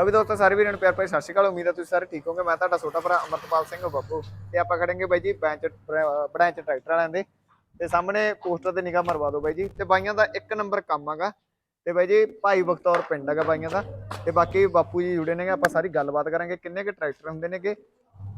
ਲਓ ਵੀ ਦੋਸਤੋ, ਸਾਰੇ ਵੀਰਾਂ ਨੂੰ ਪਿਆਰ ਭਰੀ ਸਤਿ ਸ਼੍ਰੀ ਅਕਾਲ। ਉਮੀਦ ਹੈ ਤੁਸੀਂ ਸਾਰੇ ਠੀਕ ਹੋਵੋਗੇ। ਮੈਂ ਤੁਹਾਡਾ ਛੋਟਾ ਭਰਾ ਅਮਰਤਪਾਲ ਸਿੰਘ ਬੱਬੂ। ਤੇ ਆਪਾਂ ਖੜਾਂਗੇ ਬਾਈ ਜੀ ਬੈਂਚ ਬੜਾਂਚ ਟਰੈਕਟਰ ਵਾਲਿਆਂ ਦੇ। ਤੇ ਸਾਹਮਣੇ ਪੋਸਟਰ ਤੇ ਨਿਗਾਹ ਮਰਵਾ ਦਿਓ ਬਾਈ ਜੀ। ਤੇ ਬਾਈਆਂ ਦਾ ਇੱਕ ਨੰਬਰ ਕੰਮ ਹੈਗਾ। ਤੇ ਬਾਈ ਜੀ, ਭਾਈ ਬਖਤੌਰ ਪਿੰਡ ਹੈਗਾ ਬਾਈਆਂ ਦਾ। ਤੇ ਬਾਕੀ ਬਾਪੂ ਜੀ ਜੁੜੇ ਨੇਗੇ, ਆਪਾਂ ਸਾਰੀ ਗੱਲਬਾਤ ਕਰਾਂਗੇ ਕਿੰਨੇ ਕੁ ਟਰੈਕਟਰ ਹੁੰਦੇ ਨੇਗੇ।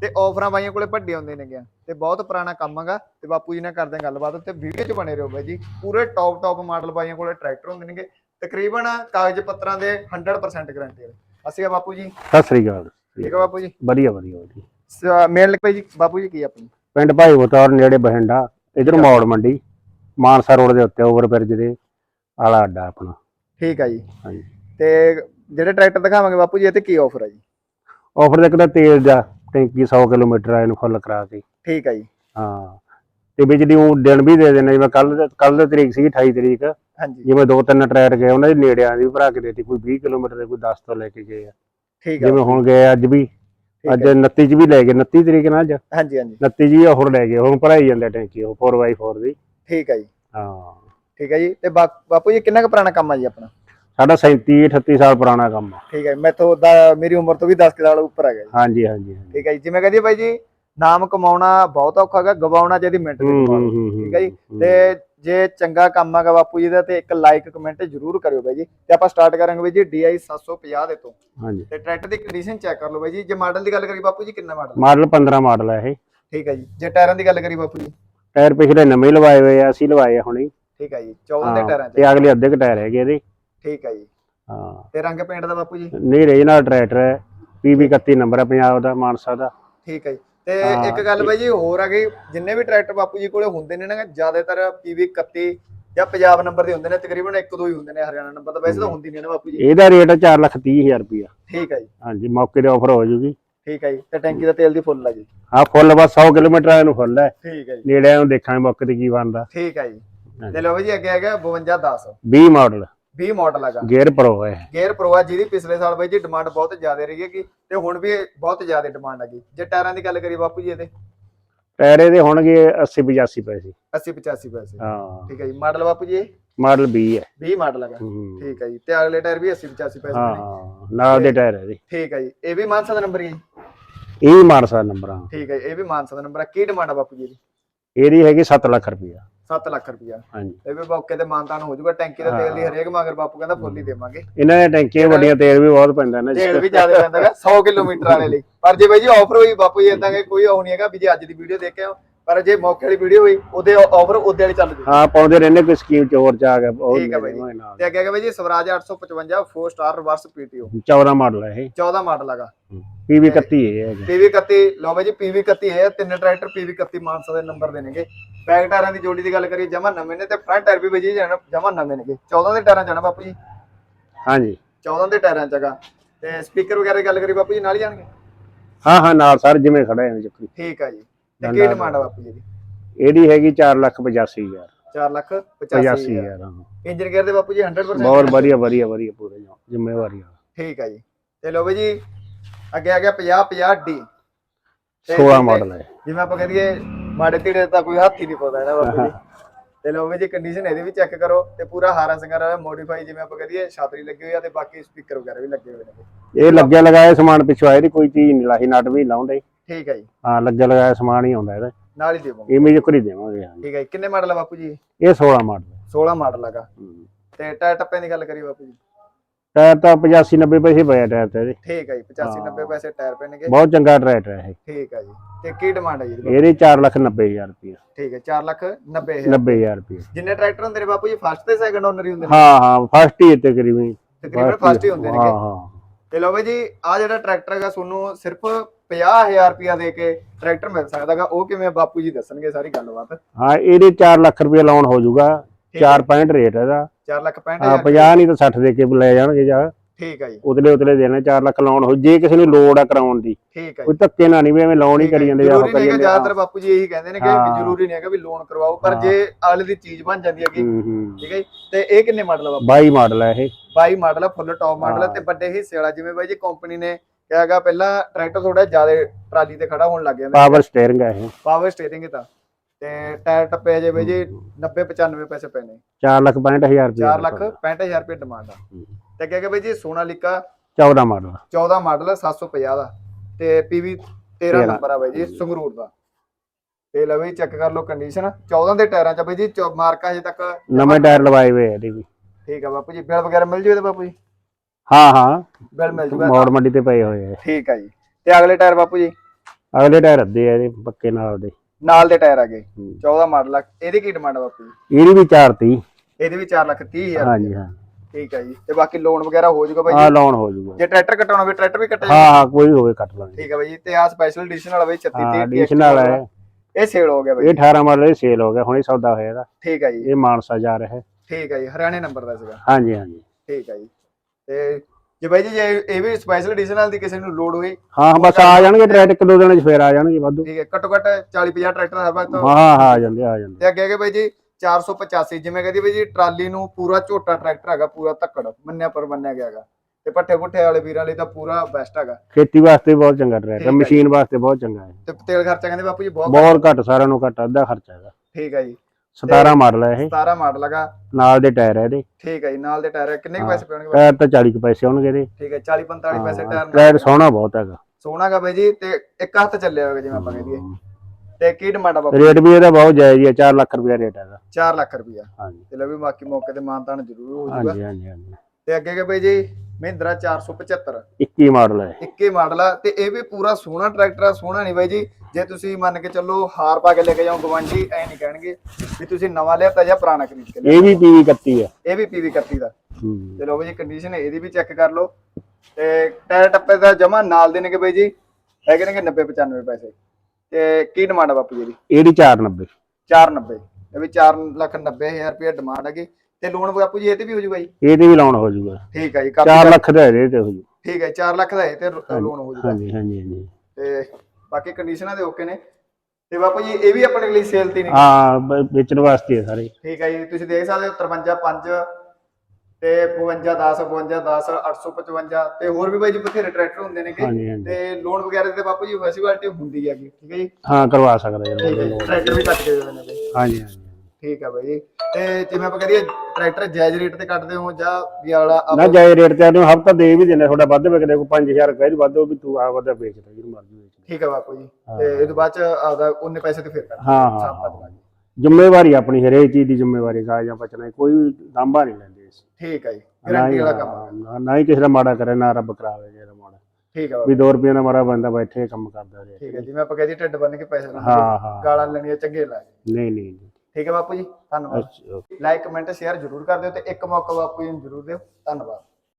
ਤੇ ਆਫਰਾਂ ਬਾਈਆਂ ਕੋਲੇ ਵੱਡੇ ਹੁੰਦੇ ਨੇਗੇ ਤੇ ਬਹੁਤ ਪੁਰਾਣਾ ਕੰਮ ਹੈਗਾ। ਤੇ ਬਾਪੂ ਜੀ ਨਾਲ ਕਰਦੇ ਗੱਲਬਾਤ। ਤੇ ਵੀਡੀਓ 'ਚ ਬਣੇ ਰਹੋ ਬਾਈ ਜੀ। ਪੂਰੇ ਟੌਪ ਟੌਪ ਮਾਡਲ ਬਾਈਆਂ ਕੋਲੇ ਟਰੈਕਟਰ ਹੁੰਦੇ ਨੇਗੇ। ਤਕਰੀਬਨ ਕਾਗਜ਼ ਪੱਤਰਾਂ ਦੇ 100% ਗਾਰੰਟੀ ਹੈ ਅਸੀਂ ਬਾਪੂ ਜੀ। ਸਤਿ ਸ੍ਰੀ ਅਕਾਲ ਠੀਕ ਹੈ ਬਾਪੂ ਜੀ? ਵਧੀਆ ਵਧੀਆ ਵਧੀਆ। ਮੇਨ ਲਿਖ ਭਾਈ ਜੀ ਬਾਪੂ ਜੀ ਕੀ ਆਪਣੀ? ਪਿੰਡ ਭਾਈ ਬਤੌਰ ਨੇੜੇ ਬਹਿੰਡਾ ਇਧਰ ਮੌੜ ਮੰਡੀ ਮਾਨਸਾ ਰੋਡ ਦੇ ਉੱਤੇ ਓਵਰ ਬ੍ਰਿਜ ਦੇ ਆਲਾ ਅੱਡਾ ਆਪਣਾ। ਠੀਕ ਹੈ ਜੀ। ਹਾਂਜੀ। ਤੇ ਜਿਹੜੇ ਟਰੈਕਟਰ ਦਿਖਾਵਾਂਗੇ ਬਾਪੂ ਜੀ ਇਹ ਤੇ ਕੀ ਆਫਰ ਹੈ ਜੀ? ਆਫਰ ਦੇ ਕਿਤੇ ਤੇਲ ਦਾ ਟੈਂਕੀ 100 ਕਿਲੋਮੀਟਰ ਆਏ ਨੂੰ ਫੁੱਲ ਕਰਾ ਕੇ। ਠੀਕ ਹੈ ਜੀ। ਹਾਂ। ਤੇ ਬਿਜਲੀ ਉਹ ਦਿਨ ਵੀ ਦੇ ਦੇਣੇ ਜਿਵੇਂ ਕੱਲ ਕੱਲ ਦੀ ਤਰੀਕ ਸੀ 28 ਤਰੀਕ। ਹਾਂਜੀ। ਜਿਵੇਂ ਦੋ ਤਿੰਨ ਟਰੈਕ ਗਏ ਉਹਨਾਂ ਦੇ ਨੇੜਿਆਂ ਦੀ ਭਰਾ ਕੇ ਦੇਤੀ ਕੋਈ 20 ਕਿਲੋਮੀਟਰ ਦੇ ਕੋਈ 10 ਤੋਂ ਲੈ ਕੇ ਗਏ ਆ। ਠੀਕ ਹੈ ਜਿਵੇਂ ਹੁਣ ਗਏ ਅੱਜ ਵੀ ਅੱਜ ਹੈ। 29 ਚ ਵੀ ਲੈ ਗਏ 29 ਤਰੀਕ ਨਾਲ ਅੱਜ? ਹਾਂਜੀ ਹਾਂਜੀ। 29 ਜੀ ਹੋਰ ਲੈ ਗਏ ਹੁਣ ਭਰਾਈ ਜਾਂਦੇ ਟੈਂਕੀ ਉਹ 4x4 ਦੀ। ਠੀਕ ਹੈ ਜੀ। ਹਾਂ। ਠੀਕ ਹੈ ਜੀ ਤੇ ਬਾਪੂ ਜੀ ਕਿੰਨਾ ਕੁ ਪੁਰਾਣਾ ਕੰਮ ਹੈ ਜੀ ਆਪਣਾ? ਸਾਡਾ 37 38 ਸਾਲ ਪੁਰਾਣਾ ਕੰਮ ਆ। ਠੀਕ ਹੈ ਮੈਥੋਂ ਦਾ ਮੇਰੀ ਉਮਰ ਤੋਂ ਵੀ 10 ਕੁ ਸਾਲ ਉੱਪਰ ਹੈਗਾ ਹਾਂਜੀ ਹਾਂਜੀ ਠੀਕ ਹੈ ਜੀ ਜਿਵੇਂ ਕਹਦੀ ਬਾਈ ਜੀ ਨਾਮ ਕਮਾਉਣਾ ਬਹੁਤ ਔਖਾ ਹੈਗਾ ਗਵਾਉਣਾ ਜਿਹਦੀ ਮਿੰਟ ਦੇ ਠੀਕ ਹੈ ਜੀ। ਤੇ ਜੇ ਚੰਗਾ ਕੰਮ ਹੈਗਾ ਬਾਪੂ ਜੀ ਦਾ ਤੇ ਇੱਕ ਲਾਈਕ ਕਮੈਂਟ ਜ਼ਰੂਰ ਕਰਿਓ ਬਾਈ ਜੀ। ਤੇ ਆਪਾਂ ਸਟਾਰਟ ਕਰਾਂਗੇ ਬਾਈ ਜੀ DI 750 ਦੇ ਤੋਂ। ਹਾਂਜੀ। ਤੇ ਟਰੈਕਟਰ ਦੀ ਕੰਡੀਸ਼ਨ ਚੈੱਕ ਕਰ ਲਓ ਬਾਈ ਜੀ। ਜੇ ਮਾਡਲ ਦੀ ਗੱਲ ਕਰੀ ਬਾਪੂ ਜੀ ਕਿੰਨਾ ਮਾਡਲ ਮਾਡਲ 15 ਮਾਡਲ ਹੈ ਇਹ। ਠੀਕ ਹੈ ਜੀ। ਜੇ ਟਾਇਰਾਂ ਦੀ ਗੱਲ ਕਰੀ ਬਾਪੂ ਜੀ? ਟਾਇਰ ਪਿਛਲੇ ਨਵੇਂ ਹੀ ਲਵਾਏ ਹੋਏ ਆ ਅਸੀਂ ਲਵਾਏ ਆ ਹੁਣੇ। ਠੀਕ ਹੈ ਜੀ 14 ਦੇ ਟਾਇਰਾਂ ਤੇ ਅਗਲੇ ਅੱਧੇ ਕ ਟਾਇਰ ਹੈਗੇ ਇਹਦੇ। ਠੀਕ ਹੈ ਜੀ। ਹਾਂ। ਤੇ ਰੰਗ ਪੇਂਟ ਦਾ ਬਾਪੂ ਜੀ? ਨਹੀਂ ਰੀਜਨਲ ਟਰੈਕਟਰ ਹੈ। ਪੀਬੀ 31 ਨੰਬਰ ਹੈ ਪੰਜਾਬ ਦਾ ਮਾਨਸਾ ਦਾ। ਠੀਕ ਹੈ ਜੀ। ਤੇ ਇੱਕ ਗੱਲ ਬਾਈ ਜੀ ਹੋਰ ਆ ਗਈ ਜਿੰਨੇ ਵੀ ਟਰੈਕਟਰ ਬਾਪੂ ਜੀ ਕੋਲੇ ਹੁੰਦੇ ਨੇ ਨਾ ਜ਼ਿਆਦਾਤਰ PV 31 ਜਾਂ ਪੰਜਾਬ ਨੰਬਰ ਦੇ ਹੁੰਦੇ ਨੇ ਤਕਰੀਬਨ ਇੱਕ ਦੋ ਹੀ ਹੁੰਦੇ ਨੇ ਹਰਿਆਣਾ ਨੰਬਰ ਤਾਂ ਵੈਸੇ ਤਾਂ ਹੁੰਦੀ ਨਹੀਂ ਨਾ ਬਾਪੂ ਜੀ। ਇਹਦਾ ਰੇਟ 4 ਲੱਖ 30 ਹਜ਼ਾਰ ਰੁਪਇਆ। ਠੀਕ ਹੈ ਜੀ। ਹਾਂਜੀ ਮੌਕੇ ਤੇ ਆਫਰ ਹੋ ਜੂਗੀ। ਠੀਕ ਹੈ ਜੀ ਤੇ ਟੈਂਕੀ ਦਾ ਤੇਲ ਦੀ ਫੁੱਲ ਆ ਜੀ। ਹਾਂ ਫੁੱਲ ਬਸ 100 ਕਿਲੋਮੀਟਰ ਆਏ ਨੂੰ ਫੁੱਲ ਹੈ। ਠੀਕ ਹੈ ਜੀ। ਨੇੜੇ ਨੂੰ ਦੇਖਾਂਗੇ ਮੌਕੇ ਤੇ ਕੀ ਬਣਦਾ। ਠੀਕ ਹੈ ਜੀ। ਤੇ ਲਓ ਜੀ ਅੱਗੇ ਹੈਗਾ 5210 20 ਮਾਡਲ 20 ਮਾਡਲ ਹੈਗਾ। ਗੇਅਰ ਪ੍ਰੋ ਹੈ ਗੇਅਰ ਪ੍ਰੋ ਆ ਜਿਹਦੀ ਪਿਛਲੇ ਸਾਲ ਬਾਈ ਜੀ ਡਿਮਾਂਡ ਬਹੁਤ ਜ਼ਿਆਦਾ ਰਹੀ ਹੈਗੀ ਤੇ ਹੁਣ ਵੀ ਬਹੁਤ ਜ਼ਿਆਦਾ ਡਿਮਾਂਡ ਹੈਗੀ। ਜੇ ਟਾਇਰਾਂ ਦੀ ਗੱਲ ਕਰੀ ਬਾਪੂ ਜੀ ਇਹਦੇ? ਟਾਇਰ ਇਹਦੇ ਹੋਣਗੇ 80 85 ਪੈਸੇ 80 85 ਪੈਸੇ ਹਾਂ। ਠੀਕ ਹੈ ਜੀ। ਮਾਡਲ ਬਾਪੂ ਜੀ ਮਾਡਲ 20 ਹੈ। 20 ਮਾਡਲ ਹੈਗਾ। ਹੂੰ। ਠੀਕ ਹੈ ਜੀ। ਤੇ ਅਗਲੇ ਟਾਇਰ ਵੀ 80 85 ਪੈਸੇ ਹਾਂ ਦੇ ਹਾਂ। ਨਾਲ ਦੇ ਟਾਇਰ ਹੈ ਇਹਦੇ ਠੀਕ ਹੈ ਜੀ। ਇਹ ਵੀ ਮਾਨਸਾ ਦਾ ਨੰਬਰ ਹੀ ਹੈ ਜੀ। ਇਹ ਵੀ ਮਾਨਸਾ ਨੰਬਰ ਆ। ਠੀਕ ਹੈ ਜੀ, ਇਹ ਵੀ ਮਾਨਸਾ ਦਾ ਨੰਬਰ ਹੈ ਕੀ ਡਿਮਾਂਡ ਆ ਬਾਪੂ ਜੀ ਦੀ ਇਹਦੀ ਹੈਗੀ 7 ਲੱਖ ਰੁਪਇਆ 7 ਲੱਖ ਰੁਪਇਆ ਹਾਂਜੀ। ਇਹ ਵੀ ਮੌਕੇ ਤੇ ਮਾਨਤਾਨ ਹੋ ਜਾਊਗਾ ਟੈਂਕੀ ਦਾ ਤੇਲ ਦੀ ਹਰੇਕ ਮਗਰ ਬਾਪੂ ਕਹਿੰਦਾ ਫੁੱਲ ਹੀ ਦੇਵਾਂਗੇ। ਇਹਨਾਂ ਦੇ ਟੈਂਕੀਆਂ ਵੱਡੀਆਂ ਤੇਲ ਵੀ ਬਹੁਤ ਪੈਂਦਾ ਨਾ ਤੇਲ ਵੀ ਜ਼ਿਆਦਾ ਪੈਂਦਾ ਹੈਗਾ 100 ਕਿਲੋਮੀਟਰ ਵਾਲੇ ਲਈ। ਪਰ ਜੇ ਬਾਈ ਜੀ ਆਫਰ ਹੋਈ ਬਾਪੂ ਜੀ ਇਦਾਂ ਕੋਈ ਉਹ ਨਹੀਂ ਹੈਗਾ ਵੀ ਜੇ ਅੱਜ ਦੀ ਵੀਡੀਓ ਦੇਖੇ ਹੋ ਪਰ ਜੇ ਮੌਕੇ ਵਾਲੀ ਵੀਡੀਓ ਹੋਈ ਉਹਦੇ ਆਫਰ ਉਹਦੇ ਵਾਲੀ ਚੱਲ ਜੂ ਹਾਂ ਪਾਉਂਦੇ ਰਹਿੰਦੇ ਕੋਈ ਸਕੀਮ ਚ ਹੋਰ ਚ ਆ ਗਿਆ ਉਹ ਠੀਕ ਹੈ ਬਾਈ ਜੀ। ਤੇ ਅੱਗੇ ਹੈਗਾ ਬਾਈ ਜੀ Swaraj 855 4 star reverse PTO 14 model ਹੈ ਇਹ। 14 ਮਾਡਲ ਹੈਗਾ ਪੀਵੀ 31 ਇਹ ਹੈਗਾ। ਪੀਵੀ 31 ਲਓ ਬਾਈ ਜੀ ਪੀਵੀ 31 ਹੈ ਤਿੰਨ ਟਰੈਕਟਰ ਪੀਵੀ 31 ਮਾਨਸਾ ਦੇ ਨੰਬਰ ਦੇ ਨੇਗੇ। ਬੈਕ ਟਾਇਰਾਂ ਦੀ ਜੋੜੀ ਦੀ ਗੱਲ ਕਰੀਏ ਜਮਾ ਨਵੇਂ ਨੇ ਤੇ ਫਰੰਟ ਟਾਇਰ ਵੀ ਬਾਈ ਜੀ ਜਮਾ ਨਵੇਂ ਨੇਗੇ। 14 ਦੇ ਟਾਇਰਾਂ ਨਾ ਬਾਪੂ ਜੀ। ਹਾਂਜੀ। 14 ਦੇ ਟਾਇਰਾਂ ਚ ਹੈਗਾ। ਤੇ ਸਪੀਕਰ ਵਗੈਰਾ ਦੀ ਗੱਲ ਕਰੀ ਬਾਪੂ ਜੀ ਨਾਲ ਹੀ ਜਾਣਗੇ ਹਾਂ ਹਾਂ ਨਾਲ ਸਰ ਜਿਵੇਂ ਖੜਾ ਹੈ ਚੱਕਰੀ। ਠੀਕ ਆ ਜੀ। ਤੇ ਕੀ। ਡਿਮਾਂਡ ਆ ਬਾਪੂ ਜੀ ਦੀ ਇਹਦੀ ਹੈਗੀ 4 ਲੱਖ 85 ਹਜ਼ਾਰ। 4 ਲੱਖ 85 85 ਹਜ਼ਾਰ। ਹਾਂ। ਇੰਜਨ ਗੇਅਰ ਦੇ ਬਾਪੂ ਜੀ 100% ਬਹੁਤ ਵਧੀਆ ਵਧੀਆ ਵਧੀਆ ਪੂਰੇ ਜ਼ਿੰਮੇਵਾਰੀ ਵਾਲਾ ਠੀਕ ਆ ਜੀ। ਤੇ ਬਾਈ ਜੀ ਅੱਗੇ ਆ ਗਿਆ 50 50 ਡੀ 16 ਮਾਡਲ ਹੈ ਜਿਵੇਂ ਆਪਾਂ ਕਹਦੀਏ ਮਾੜੇ ਧੀੜੇ ਤਾਂ ਕੋਈ ਹੱਥ ਹੀ ਨਹੀਂ ਪਾਉਂਦਾ ਇਹਦਾ ਬਾਪੂ ਜੀ। ਤੇ ਬਾਈ ਜੀ ਕੰਡੀਸ਼ਨ ਇਹਦੀ ਵੀ ਚੈੱਕ ਕਰੋ ਤੇ ਪੂਰਾ ਹਾਰਾ ਸਿੰਗਾਰਾ ਮੋਡੀਫਾਈ ਜਿਵੇਂ ਆਪਾਂ ਕਹਦੀਏ ਛਾਤਰੀ ਲੱਗੀ ਹੋਈ ਆ ਤੇ ਬਾਕੀ ਸਪੀਕਰ ਵਗੈਰਾ ਵੀ ਲੱਗੇ ਹੋਏ ਨੇ। ਇਹ ਲੱਗਿਆ ਲਗਾਇਆ ਸਮਾਨ ਪਿੱਛੋਂ ਆਏ ਦੀ ਕੋਈ ਚੀਜ਼ ਨਹੀਂ ਲਾਹੀ ਨਟ ਵੀ ਨੀ ਲਾਉਂਦੇ। ਠੀਕ ਆ ਜੀ। ਹਾਂ ਲੱਗਿਆ ਲਗਾਇਆ ਸਮਾਨ ਹੀ ਆਉਂਦਾ ਇਹਦਾ। ਨਾਲ ਹੀ ਦੇਵਾਂਗੇ। ਇਮੇਜ ਕਰੀ ਦੇਵਾਂਗੇ ਹਾਂ ਠੀਕ ਜੀ। ਕਿੰਨੇ ਮਾਡਲ ਆ ਬਾਪੂ ਜੀ? ਇਹ 16 ਮਾਡਲ 16 ਮਾਡਲ ਹੈਗਾ। ਹੈ। ਤੇ ਟਾਇਰ ਟੱਪਿਆਂ ਦੀ ਗੱਲ ਕਰੀਏ ਬਾਪੂ ਜੀ। ਟਾਇਰ ਤਾਂ 85 90 ਪੈਸੇ ਪਏ ਆ ਟਾਇਰ ਤੇ ਇਹਦੇ। ਠੀਕ ਜੀ 85 90 ਪੈਸੇ ਟਾਇਰ ਪੈਣਗੇ। ਬਹੁਤ ਚੰਗਾ ਟਰੈਕਟਰ ਹੈ ਠੀਕ ਆ ਜੀ। ਤੇ ਕੀ ਡਿਮਾਂਡ ਹੈ ਜੀ ਇਹਦੀ? ਇਹ ਇਹਦੇ 4 ਲੱਖ 90 ਹਜ਼ਾਰ ਰੁਪਇਆ ਠੀਕ ਹੈ 4 ਲੱਖ 90 ਹਜ਼ਾਰ। 90 ਹਜ਼ਾਰ ਰੁਪਇਆ ਜਿੰਨੇ ਟਰੈਕਟਰ ਹੁੰਦੇ ਨੇ ਬਾਪੂ ਜੀ ਫਸਟ ਤੇ ਸੈਕੰਡ ਓਨਰ ਹੀ ਹੁੰਦੇ ਨੇ। ਹਾਂ ਹਾਂ ਫਸਟ ਹੀ ਤਕਰੀਬਨ। ਤਕਰੀਬਨ ਫਸਟ ਹੀ ਹੁੰਦੇ ਹਾਂ ਨੇਗੇ। ਹਾਂ। ਤੇ ਲਓ ਬਾਈ ਜੀ ਆ ਜਿਹੜਾ ਟਰੈਕਟਰ ਹੈਗਾ ਤੁਹਾਨੂੰ ਸਿਰਫ 50000 ਰੁਪਿਆ ਦੇ ਕੇ ਟਰੈਕਟਰ ਮਿਲ ਸਕਦਾਗਾ। ਉਹ ਕਿਵੇਂ ਬਾਪੂ ਜੀ ਦੱਸਣਗੇ ਸਾਰੀ ਗੱਲਬਾਤ? ਹਾਂ ਇਹਦੇ 4 ਲੱਖ ਰੁਪਇਆ ਲਾਉਣ ਹੋ ਜਾਊਗਾ। 4.65 ਰੇਟ ਇਹਦਾ। 4 ਲੱਖ ਹਾਂ 65000 50 ਨਹੀਂ ਤਾਂ 60 ਦੇ ਕੇ ਲੈ ਜਾਣਗੇ ਜਾਂ। ਠੀਕ ਹੈ ਜੀ। ਉਤਲੇ ਉਤਲੇ ਦੇਣੇ 4 ਲੱਖ ਲਾਉਣ ਹੋ ਜੇ ਕਿਸੇ ਨੂੰ ਲੋੜ ਆ ਕਰਾਉਣ ਦੀ। ਠੀਕ ਹੈ ਕੋਈ ਧੱਕੇ ਨਾਲ ਨਹੀਂ ਵੀ ਐਵੇਂ ਲਾਉਣ ਹੀ ਹੈ ਕਰੀ। ਜਾਂਦੇ ਜਾਂ ਕਰੀ ਜਾਂਦੇ। ਜ਼ਿਆਦਾਤਰ ਬਾਪੂ ਜੀ ਇਹੀ ਕਹਿੰਦੇ ਨੇ ਕਿ ਹਾਂ। ਜ਼ਰੂਰੀ ਨਹੀਂ ਹੈਗਾ ਵੀ ਲੋਨ ਕਰਵਾਓ ਪਰ ਹਾਂ। ਜੇ ਅਗਲੇ ਦੀ ਚੀਜ਼ ਬਣ ਜਾਂਦੀ ਹੈਗੀ ਹੂੰ ਹੂੰ। ਠੀਕ ਹੈ ਜੀ। ਤੇ ਇਹ ਕਿੰਨੇ ਮਾਡਲ ਆ ਬਾਪੂ? 22 ਮਾਡਲ ਹੈ ਇਹ। 22 ਮਾਡਲ ਆ ਫੁੱਲ ਟੌਪ ਮਾਡਲ ਆ ਤੇ ਵੱਡੇ ਹਿੱਸੇ ਵਾਲਾ ਜਿਵੇਂ ਬਾਈ ਜੀ ਕੰਪਨੀ ਨੇ ਕਿਹਾ ਹੈਗਾ ਪਹਿਲਾਂ ਟਰੈਕਟਰ ਥੋੜਾ ਜ਼ਿਆਦਾ ਟਰਾਲੀ ਤੇ ਖੜਾ ਹੋਣ ਲੱਗ ਜਾਂਦਾ ਪਾਵਰ ਸਟੀਅਰਿੰਗ ਹੈ ਇਹ। ਪਾਵਰ ਸਟੀਅਰਿੰਗ ਤਾਂ। ਤੇ ਟਾਇਰ ਟੱਪੇ ਜੇ ਬਾਈ ਜੀ 90 95 ਪੈਸੇ ਪੈਣੇ 4 ਲੱਖ 65000 ਰੁਪਇਆ 4 ਲੱਖ 65000 ਰੁਪਏ ਡਿਮਾਂਡ ਆ। ਤੇ ਅੱਗੇ ਅੱਗੇ ਬਾਈ ਜੀ ਸੋਨਾਲੀਕਾ 14 ਮਾਡਲ 14 ਮਾਡਲ 750 ਦਾ। ਤੇ ਪੀਵੀ 13 13 ਨੰਬਰ ਆ ਬਾਈ ਜੀ ਸੰਗਰੂਰ ਦਾ। ਤੇ ਲਓ ਵੀ ਚੈੱਕ ਕਰ ਲਓ ਕੰਡੀਸ਼ਨ 14 ਦੇ ਟਾਇਰਾਂ ਚ ਬਾਈ ਜੀ ਮਾਰਕਾ ਹਜੇ ਤੱਕ ਨਵੇਂ ਟਾਇਰ ਲਵਾਏ ਹੋਏ ਆ ਇਹਦੇ ਵੀ। ਠੀਕ ਆ ਬਾਪੂ ਜੀ ਬਿੱਲ ਵਗੈਰਾ ਮਿਲ ਜੂ ਇਹਦੇ ਬਾਪੂ ਜੀ? ਹਾਂ ਹਾਂ। ਬਿੱਲ ਮਿਲ ਜੂਗਾ ਮੋੜ ਮੰਡੀ ਤੇ ਪਏ ਹੋਏ ਆ। ਠੀਕ ਆ ਜੀ। ਤੇ ਅਗਲੇ ਟਾਇਰ ਬਾਪੂ ਜੀ? ਅਗਲੇ ਟਾਇਰ ਅੱਧੇ ਆ ਇਹਦੇ ਪੱਕੇ ਨਾਲ ਦੇ। ਨਾਲ ਦੇ ਟਾਇਰ ਆ ਗਏ। ਹੂੰ। 14 ਮਾਡਲ ਆ। ਇਹਦੀ ਕੀ ਡਿਮਾਂਡ ਆ ਬਾਪੂ ਜੀ? ਇਹਦੀ ਵੀ 430 ਇਹਦੀ ਵੀ 4 ਲੱਖ 30 ਹਜ਼ਾਰ ਹਾਂਜੀ ਹਾਂ। ਠੀਕ ਆ ਜੀ। ਤੇ ਬਾਕੀ ਲੋਨ ਵਗੈਰਾ ਹੋ ਜਾਊਗਾ ਆ ਜੀ? ਲੋਨ ਹੋ ਜਾਊਗਾ। ਜੇ ਟਰੈਕਟਰ ਕਟਾਉਣਾ ਵੀ ਟਰੈਕਟਰ ਵੀ ਕੱਟੇ ਹਾਂ ਹਾਂ ਕੋਈ ਹੋਵੇ ਕੱਟ ਲਾਂਗੇ। ਠੀਕ ਆ ਬਾਈ ਜੀ। ਤੇ ਆ ਸਪੈਸ਼ਲ ਐਡੀਸ਼ਨ ਵਾਲਾ ਬਾਈ 36 ਹਾਂ 30 ਐਡੀਸ਼ਨਲ ਹੈ ਇਹ ਸੇਲ ਹੋ ਗਿਆ ਬਾਈ ਇਹ 18 ਮਾਡਲ ਇਹ ਸੇਲ ਹੋ ਗਿਆ ਹੁਣੇ ਸੌਦਾ ਹੋਇਆ ਇਹਦਾ। ਠੀਕ ਆ ਜੀ। ਇਹ ਮਾਨਸਾ ਜਾ ਰਿਹਾ। ਹੈ ਠੀਕ ਆ ਜੀ। ਹਰਿਆਣੇ ਨੰਬਰ ਦਾ ਸੀਗਾ। ਹਾਂਜੀ ਹਾਂਜੀ। ਠੀਕ ਆ ਜੀ। ਤੇ ਜੇ ਬਾਈ ਜੀ ਜੇ ਇਹ ਵੀ ਸਪੈਸ਼ਲ ਐਡੀਸ਼ਨ ਵਾਲੀ ਦੀ ਕਿਸੇ ਨੂੰ ਲੋਡ ਹੋਈ ਹਾਂ ਬਸ ਆ ਜਾਣਗੇ ਟਰੈਕਟਰ ਇੱਕ ਦੋ ਦਿਨਾਂ ਚ ਫੇਰ ਆ ਜਾਣਗੇ ਵਾਧੂ। ਠੀਕ ਹੈ ਘੱਟੋ ਘੱਟ 40 50 ਟਰੈਕਟਰ ਹੈ ਬਾਈ ਤੋਂ। ਹਾਂ ਹਾਂ ਆ ਜਾਂਦੇ ਆ ਜਾਂਦੇ। ਤੇ ਅੱਗੇ ਹੈਗੇ ਬਾਈ ਜੀ 485 ਜਿਵੇਂ ਕਹਦੀ ਬਾਈ ਜੀ ਟਰਾਲੀ ਨੂੰ ਪੂਰਾ ਝੋਟਾ ਟਰੈਕਟਰ ਹੈਗਾ ਪੂਰਾ ਧੱਕੜ ਮੰਨਿਆ ਪਰ ਮੰਨਿਆ ਗਿਆ ਹੈਗਾ। ਤੇ ਪੱਠੇ ਪੁੱਠੇ ਵਾਲੇ ਵੀਰਾਂ ਲਈ ਤਾਂ ਪੂਰਾ ਬੈਸਟ ਹੈਗਾ। ਖੇਤੀ ਵਾਸਤੇ ਬਹੁਤ ਚੰਗਾ ਟਰੈਕਟਰ ਮਸ਼ੀਨ ਵਾਸਤੇ ਬਹੁਤ ਚੰਗਾ ਹੈ। ਤੇ ਤੇਲ ਖਰਚਾ ਕਹਿੰਦੇ ਬਾਪੂ ਜੀ ਬਹੁਤ ਬਹੁਤ ਘੱਟ ਸਾਰਿਆਂ ਨੂੰ ਘੱਟ ਅੱਧਾ ਖਰਚਾ ਹੈਗਾ। ਠੀਕ ਹੈ ਜੀ। 17 ਮਾਡਲ ਹੈ ਇਹ। 17 ਮਾਡਲ ਹੈਗਾ। ਨਾਲ ਦੇ ਟਾਇਰ ਹੈ ਇਹਦੇ। ਠੀਕ ਹੈ ਜੀ ਨਾਲ ਦੇ ਟਾਇਰ ਕਿੰਨੇ ਕੁ ਹਾਂ। ਪੈਸੇ ਪੈਣਗੇ? ਟਾਇਰ ਤਾਂ 40 ਕੁ ਪੈਸੇ ਹੋਣਗੇ ਇਹਦੇ। ਠੀਕ ਹੈ 40 45 ਪੈਸੇ ਟਾਇਰ ਨਾਲ। ਟਾਇਰ ਸੋਹਣਾ ਬਹੁਤ ਹੈਗਾ। ਸੋਹਣਾ ਗਾ ਬਾਈ ਜੀ ਤੇ ਇੱਕ ਹੱਥ ਚੱਲਿਆ ਹੋਵੇਗਾ ਜਿਵੇਂ ਆਪਾਂ ਕਹਦੀਏ ਤੇ ਕੀ ਡਿਮਾਂਡ ਆ ਬਾਪੂ ਰੇਟ ਵੀ ਇਹਦਾ ਬਹੁਤ ਜਾਇਜ਼ ਹੀ ਹੈ 4 ਲੱਖ ਰੁਪਏ ਰੇਟ ਹੈਗਾ। 4 ਲੱਖ ਰੁਪਇਆ। ਹਾਂਜੀ। ਤੇ ਲਓ ਵੀ ਬਾਕੀ ਮੌਕੇ ਤੇ ਮਾਨਤਾਨ ਜ਼ਰੂਰ ਹੋ ਜਾਊਗਾ। ਹਾਂਜੀ ਹਾਂਜੀ ਹਾਂਜੀ। ਤੇ ਅੱਗੇ ਕੇ ਬਾਈ ਜੀ? ਮਹਿੰਦਰਾ 475 21 ਮਾਡਲ ਹੈ। ਇੱਕੇ ਮਾਡਲ ਆ ਤੇ ਇਹ ਵੀ ਪੂਰਾ ਸੋਹਣਾ ਟਰੈਕਟਰ ਆ ਸੋਹਣਾ ਨਹੀਂ ਬਾਈ ਜੀ। ਜੇ ਤੁਸੀਂ ਮੰਨ ਕੇ ਚੱਲੋ ਹਾਰ ਪਾ ਕੇ ਲੈ ਕੇ ਜਾਓ ਗਵਾਂਢੀ ਐ ਨਹੀਂ ਕਹਿਣਗੇ ਵੀ ਤੁਸੀਂ ਨਵਾਂ ਲਿਆ ਜਾਂ ਪੁਰਾਣਾ ਖਰੀਦ ਕੇ ਲਿਆ। ਇਹ ਵੀ ਪੀਵੀ 31 ਹੈ ਇਹ ਵੀ ਪੀਵੀ 31 ਦਾ। ਹੂੰ। ਤੇ ਲਓ ਬਾਈ ਜੀ ਕੰਡੀਸ਼ਨ ਇਹਦੀ ਵੀ ਚੈੱਕ ਕਰ ਲਓ। ਤੇ ਟਾਇਰ ਟੱਪੇ ਦਾ ਜਮਾ ਨਾਲ ਦੇ ਨੇਗੇ ਬਾਈ ਜੀ। ਹੈਗੇ ਨੇਗੇ 90 95 ਪੈਸੇ। ਤੇ ਕੀ ਡਿਮਾਂਡ ਆ ਬਾਪੂ ਜੀ ਦੀ ਇਹਦੀ 490 490 ਇਹ ਵੀ 4 ਲੱਖ 90 ਹਜ਼ਾਰ ਰੁਪਏ ਡਿਮਾਂਡ ਹੈਗੀ। ਤੇ ਲੋਨ ਬਾਪੂ ਜੀ ਇਹ ਤੇ ਵੀ ਹੋ ਜੂਗਾ ਜੀ? ਇਹਦੇ ਵੀ ਲਾਉਣ ਹੋ ਜਾਊਗਾ ਠੀਕ ਹੈ ਜੀ ਕਾਪੀ 4 ਲੱਖ ਦਾ ਤੇ ਹੋ ਜਾਊ ਠੀਕ ਹੈ 4 ਲੱਖ ਦਾ ਇਹ ਤੇ ਲੋਨ ਹੋ ਜੂਗਾ। ਹਾਂਜੀ ਹਾਂਜੀ ਹਾਂਜੀ। ਤੇ ਬਾਕੀ ਕੰਡੀਸ਼ਨਾਂ ਦੇ ਓਕੇ ਨੇ। ਤੇ ਬਾਪੂ ਜੀ ਇਹ ਵੀ ਆਪਣੇ ਲਈ ਸੇਲ ਤੇ ਨਹੀਂ? ਹਾਂ ਵੇਚਣ ਵਾਸਤੇ ਹੈ ਸਾਰੇ। ਠੀਕ ਹੈ ਜੀ ਤੁਸੀਂ ਦੇਖ ਸਕਦੇ ਹੋ 53 5 ਤੇ 52 10 52 10 855 ਤੇ ਹੋਰ ਵੀ ਬਾਈ ਜੀ ਬਥੇਰੇ ਟਰੈਕਟਰ ਹੁੰਦੇ ਨੇ ਤੇ ਲੋਨ ਵਗੈਰਾ ਤੇ ਬਾਪੂ ਜੀ ਫੈਸਿਲਿਟੀ ਹੁੰਦੀ ਹੈਗੀ ਠੀਕ ਹੈ ਜੀ? ਹਾਂ ਕਰਵਾ ਸਕਦਾ ਜੀ ਹੈ ਜੀ ਟਰੈਕਟਰ ਵੀ ਕੱਟ ਕੇ ਦੇ ਦਿੰਦੇ ਨੇ। ਹਾਂਜੀ ਹਾਂਜੀ। ਠੀਕ ਹੈ ਬਾਈ ਜੀ। ਤੇ ਜਿਵੇਂ ਆਪਾਂ ਕਰੀਏ ਟਰੈਕਟਰ ਜਾਇਜ਼ ਰੇਟ ਤੇ ਕੱਟਦੇ ਹੋ ਜਾਂ ਵੀ ਵਾਲਾ ਨਾ ਜਾਏ ਰੇਟ ਤੇ ਇਹਨੂੰ ਹਫਤਾ ਦੇ ਵੀ ਦਿੰਦੇ ਥੋੜਾ ਵੱਧ ਵਿਕਦੇ ਕੋ 5000 ਕਹਿ ਵੱਧ ਉਹ ਵੀ ਤੂੰ ਆ ਵੱਧ ਵੇਚਦਾ ਜਿਹਨੂੰ ਮਰਜ਼ੀ ਵੇਚ ਠੀਕ ਹੈ ਬਾਪੂ ਜੀ। ਤੇ ਇਹ ਤੋਂ ਬਾਅਦ ਚ ਆਦਾ ਉਹਨੇ ਪੈਸੇ ਤੇ ਫਿਰ ਕਰ ਹਾਂ ਹਾਂ। ਜ਼ਿੰਮੇਵਾਰੀ ਆਪਣੀ ਹਰੇਕ ਚੀਜ਼ ਦੀ ਜ਼ਿੰਮੇਵਾਰੀ ਕਾਗਜ਼ਾਂ ਬਚਣਾ ਕੋਈ ਲਾਂਭਾ ਨਹੀਂ ਲੈਂਦੇ ਇਸ। ਠੀਕ ਹੈ ਜੀ। ਗਾਰੰਟੀ ਵਾਲਾ ਕੰਮ ਆ। ਨਾ- ਹੀ ਕਿਸੇ ਦਾ ਮਾੜਾ ਕਰੇ ਨਾ ਰੱਬ ਕਰਾਵੇ ਜਿਹੜਾ ਮਾੜਾ। ਠੀਕ ਬਾਪੂ ਵੀ 2 ਰੁਪਏ ਦਾ ਮਾਰਾ ਬੰਦਾ ਬੈਠੇ ਕੰਮ ਕਰਦਾ ਰਹੇ। ਠੀਕ ਹੈ ਜਿਵੇਂ ਆਪਾਂ ਕਹਦੇ ਢਿੱਡ ਬੰਨ ਕੇ ਪੈਸੇ ਹਾਂ ਹਾਂ ਗਾਲਾਂ ਲੈਣੀਆਂ ਚੰਗੇ ਲੱਗੇ ਨਹੀਂ ਨਹੀਂ। ਠੀਕ ਹੈ ਬਾਪੂ ਜੀ? ਧੰਨਵਾਦ। ਅੱਛਾ ਲਾਈਕ ਕਮੈਂਟ ਸ਼ੇਅਰ ਜ਼ਰੂਰ ਕਰ ਦਿਓ ਤੇ ਇੱਕ ਮੌਕਾ ਬਾਪੂ ਜੀ ਨੂੰ ਜ਼ਰੂਰ ਦਿਓ। ਧੰਨਵਾਦ।